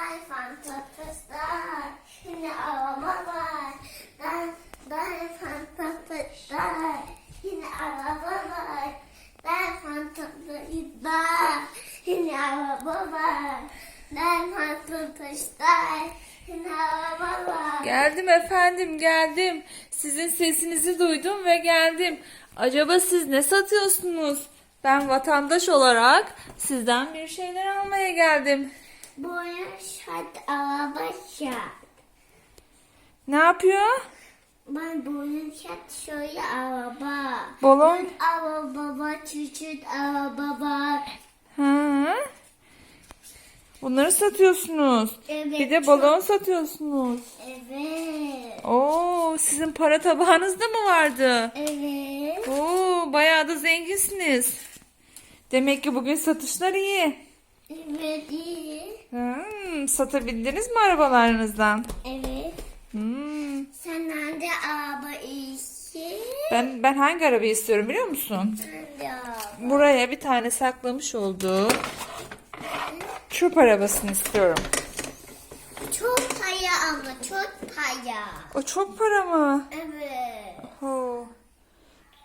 Ben fantastistar. Yine araba var. Ben, ben fantastistar. Yine araba var. Ben fantastistar. Yine araba var. Ben fantastistar. Yine araba var. Geldim efendim geldim. Sizin sesinizi duydum ve geldim. Acaba siz ne satıyorsunuz? Ben vatandaş olarak sizden bir şeyler almaya geldim. Boya şart, araba şart. Ne yapıyor? Ben boya şart, şöyle araba. Balon. Araba var, çocuk araba var. Hı. Bunları satıyorsunuz. Evet. Bir de balon satıyorsunuz. Evet. Oo, sizin para tabağınız da mı vardı? Evet. Oo, bayağı da zenginsiniz. Demek ki bugün satışlar iyi. Evet iyi. Hmm, satabildiniz mi arabalarınızdan? Evet. Hmm. Sen nerede araba işi? Ben ben hangi arabayı istiyorum biliyor musun? Nerede araba? Buraya bir tane saklamış olduğum çöp arabasını istiyorum. Çok para ama çok para. O çok para mı? Evet. Oo.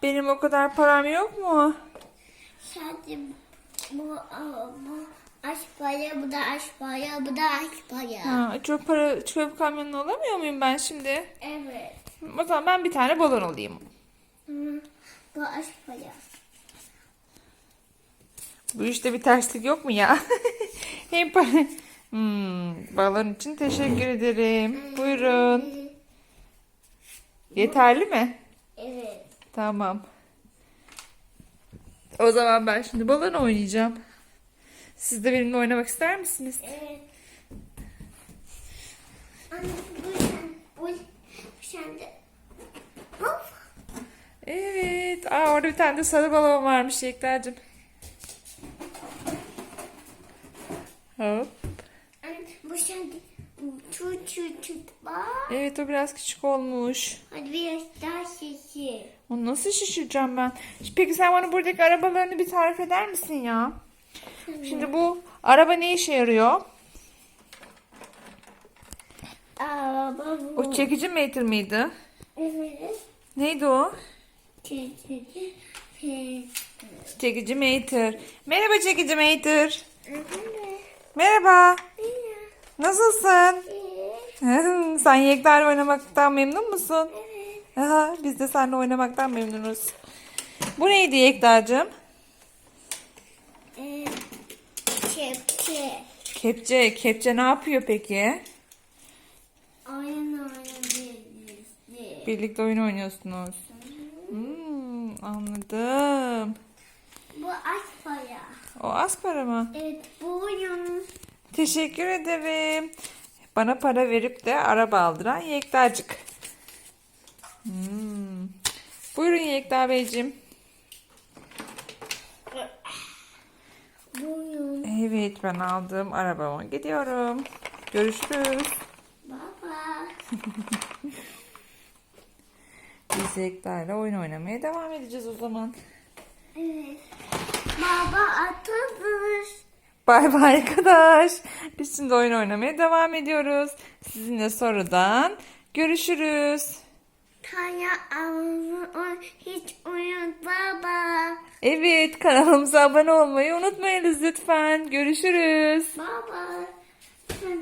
Benim o kadar param yok mu? Sadece bu araba aç para, bu da aç para, bu da aç para. Ha, çöp para çöp kamyonu alamıyor muyum ben şimdi? Evet. O zaman ben bir tane balon alayım. Hı, Bu aç para. Bu işte bir terslik yok mu ya? Hem para... Hmm, balon için teşekkür ederim. Buyurun. Yeterli mi? Evet. Tamam. O zaman ben şimdi balon oynayacağım. Siz de benimle oynamak ister misiniz? Evet. Anne bu sen, bu, sen de. Hop. Evet. Aa, orada bir tane de sarı balon varmış Yekta'cığım. Hop. Anne bu. Tut tut tut bak. Evet o biraz küçük olmuş. Hadi biraz daha sesi. Onu nasıl şişireceğim ben? Peki sen bana buradaki arabalarını bir tarif eder misin ya? Şimdi bu araba ne işe yarıyor? Araba bu. O çekici metre miydi? Evet. Neydi o? Çekici. Çekici. Çekici metre. Merhaba çekici metre. Merhaba. Nasılsın? İyi. Sen Yekta oynamaktan memnun musun? Evet. Aha, biz de seninle oynamaktan memnunuz. Bu neydi Yekta'cığım? Kepçe. Kepçe. Kepçe ne yapıyor peki? Oyun oynayabiliriz. Birlikte oyun oynuyorsunuz. Hmm, anladım. Bu aç para. O az para mı? Evet bu oyun. Teşekkür ederim. Bana para verip de araba aldıran Yektacık. Hmm. Buyurun Yekta Beyciğim. Bu. Evet ben aldım arabama gidiyorum. Görüşürüz. Baba. Biz Yekta ile oyun oynamaya devam edeceğiz o zaman. Evet. Baba atılır. Bay bay arkadaş. Biz şimdi oyun oynamaya devam ediyoruz. Sizinle sonradan görüşürüz. Kaya avını hiç uyut baba. Evet kanalımıza abone olmayı unutmayınız lütfen. Görüşürüz. Bye bye.